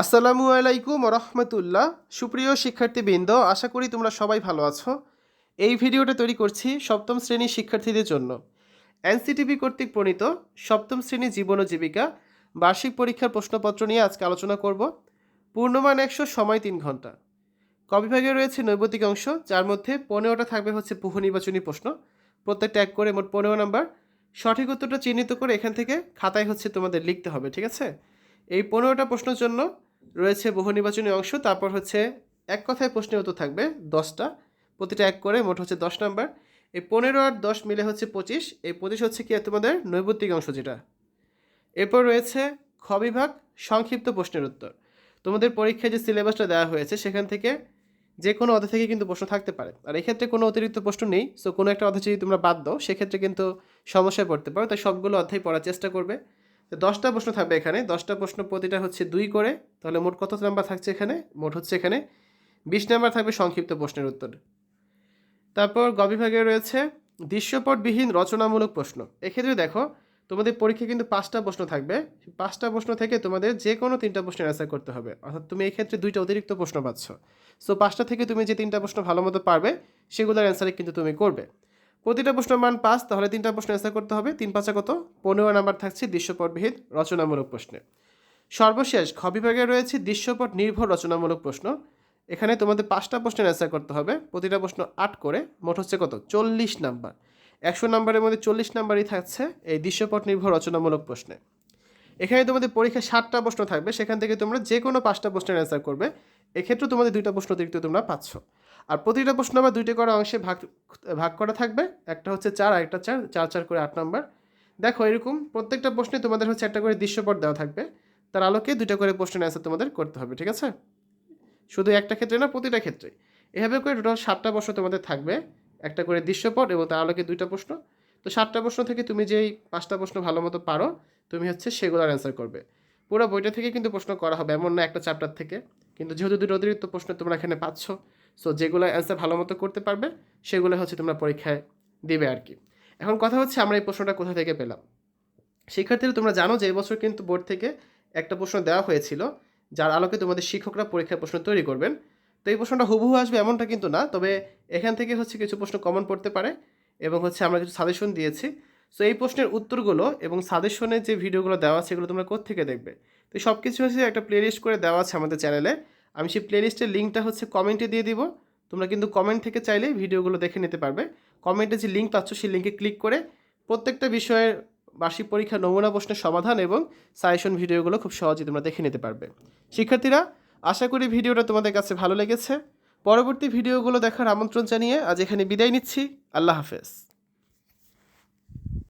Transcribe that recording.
আসসালামু আলাইকুম রহমতুল্লাহ। সুপ্রিয় শিক্ষার্থীবৃন্দ, আশা করি তোমরা সবাই ভালো আছো। এই ভিডিওটা তৈরি করছি সপ্তম শ্রেণির শিক্ষার্থীদের জন্য। এনসিটিভি কর্তৃক প্রণীত সপ্তম শ্রেণি জীবন ও জীবিকা বার্ষিক পরীক্ষার প্রশ্নপত্র নিয়ে আজকে আলোচনা করব। পূর্ণমান একশো, সময় তিন ঘণ্টা। কবিভাগে রয়েছে নৈবতিক অংশ, যার মধ্যে পনেরোটা থাকবে হচ্ছে বহু নির্বাচনী প্রশ্ন। প্রত্যেক ট্যাগ করে মোট পনেরো নাম্বার। সঠিক উত্তরটা চিহ্নিত করে এখান থেকে খাতায় হচ্ছে তোমাদের লিখতে হবে, ঠিক আছে? এই পনেরোটা প্রশ্নের জন্য রয়েছে বহু নির্বাচনী অংশ, তারপর হচ্ছে এক কথায় প্রশ্নের উত্তর থাকবে দশটা। প্রতিটা এক করে মোট হচ্ছে দশ নাম্বার। এই পনেরো আর দশ মিলে হচ্ছে পঁচিশ। এই পঁচিশ হচ্ছে কি তোমাদের নৈবত্তিক অংশ যেটা। এরপর রয়েছে খ বিভাগ, সংক্ষিপ্ত প্রশ্নের উত্তর। তোমাদের পরীক্ষায় যে সিলেবাসটা দেওয়া হয়েছে, সেখান থেকে যে কোনো অধ্যায় থেকে কিন্তু প্রশ্ন থাকতে পারে। আর এক্ষেত্রে কোনো অতিরিক্ত প্রশ্ন নেই। সো কোনো একটা অধ্যায় যদি তোমরা বাদ দাও, সেক্ষেত্রে কিন্তু সমস্যায় পড়তে পারো। তাই সবগুলো অধ্যায় পড়ার চেষ্টা করবে। দশটা প্রশ্ন থাকবে এখানে। দশটা প্রশ্ন প্রতিটা হচ্ছে দুই করে। তাহলে মোট কত নাম্বার থাকছে এখানে? মোট হচ্ছে এখানে বিশ নাম্বার থাকবে সংক্ষিপ্ত প্রশ্নের উত্তর। তারপর গ বিভাগে রয়েছে দৃশ্যপটবিহীন রচনামূলক প্রশ্ন। এক্ষেত্রে দেখো, তোমাদের পরীক্ষায় কিন্তু পাঁচটা প্রশ্ন থাকবে। পাঁচটা প্রশ্ন থেকে তোমাদের যে কোনো তিনটা প্রশ্নের অ্যান্সার করতে হবে। অর্থাৎ তুমি এক্ষেত্রে দুইটা অতিরিক্ত প্রশ্ন পাচ্ছ। সো পাঁচটা থেকে তুমি যে তিনটা প্রশ্ন ভালো মতো পারবে, সেগুলোর অ্যান্সারে কিন্তু তুমি করবে। প্রতিটা প্রশ্নের মান পাঁচ, তাহলে তিনটা প্রশ্ন অ্যান্সার করতে হবে। তিন পাঁচা কত? পনেরো নাম্বার থাকছে দৃশ্যপটবিহীন রচনামূলক প্রশ্নে। সর্বশেষ, খ বিভাগে রয়েছে দৃশ্যপট নির্ভর রচনামূলক প্রশ্ন। এখানে তোমাদের পাঁচটা প্রশ্নের অ্যান্সার করতে হবে। প্রতিটা প্রশ্ন আট করে, মোট হচ্ছে কত? চল্লিশ নাম্বার একশো নাম্বারের মধ্যে চল্লিশ নাম্বারই থাকছে এই দৃশ্যপট নির্ভর রচনামূলক প্রশ্নে। এখানে তোমাদের পরীক্ষায় ষাটটা প্রশ্ন থাকবে। সেখান থেকে তোমরা যে কোনো পাঁচটা প্রশ্নের অ্যান্সার করবে। এক্ষেত্রে তোমাদের দুইটা প্রশ্ন অতিরিক্ত তোমরা পাচ্ছ। আর প্রতিটা প্রশ্ন আবার দুইটা করা অংশে ভাগ ভাগ করা থাকবে। একটা হচ্ছে চার আর একটা চার চার চার করে আট নাম্বার। দেখো এরকম প্রত্যেকটা প্রশ্নে তোমাদের হচ্ছে একটা করে দৃশ্যপট দেওয়া থাকবে। তার আলোকে দুইটা করে প্রশ্নের অ্যান্সার তোমাদের করতে হবে, ঠিক আছে? শুধু একটা ক্ষেত্রে না, প্রতিটা ক্ষেত্রে এভাবে করে টোটাল সাতটা প্রশ্ন তোমাদের থাকবে, একটা করে দৃশ্যপট এবং তার আলোকে দুইটা প্রশ্ন। তো সাতটা প্রশ্ন থেকে তুমি যেই পাঁচটা প্রশ্ন ভালো মতো পারো, তুমি হচ্ছে সেগুলোর অ্যান্সার করবে। পুরো বইটা থেকে কিন্তু প্রশ্ন করা হবে, এমন না একটা চ্যাপ্টার থেকে। কিন্তু যেহেতু দুটো অতিরিক্ত প্রশ্ন তোমরা এখানে পাচ্ছ সো যেগুলো অ্যান্সার ভালো মতো করতে পারবে, সেগুলো হচ্ছে তোমরা পরীক্ষায় দিবে আর কি। এখন কথা হচ্ছে আমরা এই প্রশ্নটা কোথা থেকে পেলাম? শিক্ষার্থীরা, তোমরা জানো যে এবছর কিন্তু বোর্ড থেকে একটা প্রশ্ন দেওয়া হয়েছিল, যার আলোকে তোমাদের শিক্ষকরা পরীক্ষার প্রশ্ন তৈরি করবেন। তো এই প্রশ্নটা হুবহু আসবে এমনটা কিন্তু না, তবে এখান থেকে হচ্ছে কিছু প্রশ্ন কমন পড়তে পারে এবং হচ্ছে আমরা কিছু সাজেশন দিয়েছি। সো এই প্রশ্নের উত্তরগুলো এবং সাজেশনের যে ভিডিওগুলো দেওয়া আছে সেগুলো তোমরা কোত্থেকে দেখবে? তো সব কিছু হচ্ছে একটা প্লেলিস্ট করে দেওয়া আছে আমাদের চ্যানেলে আমি সেই প্লেলিস্টের লিঙ্কটা হচ্ছে কমেন্টে দিয়ে দিব। তোমরা কিন্তু কমেন্ট থেকে চাইলে ভিডিওগুলো দেখে নিতে পারবে। কমেন্টে যে লিঙ্ক পাচ্ছ, সেই লিঙ্কে ক্লিক করে প্রত্যেকটা বিষয়ের বার্ষিক পরীক্ষা, নমুনা প্রশ্নের সমাধান এবং সাজেশন ভিডিওগুলো খুব সহজেই তোমরা দেখে নিতে পারবে। শিক্ষার্থীরা, আশা করি ভিডিওটা তোমাদের কাছে ভালো লেগেছে। পরবর্তী ভিডিওগুলো দেখার আমন্ত্রণ জানিয়ে আজ এখানে বিদায় নিচ্ছি। আল্লাহ হাফেজ।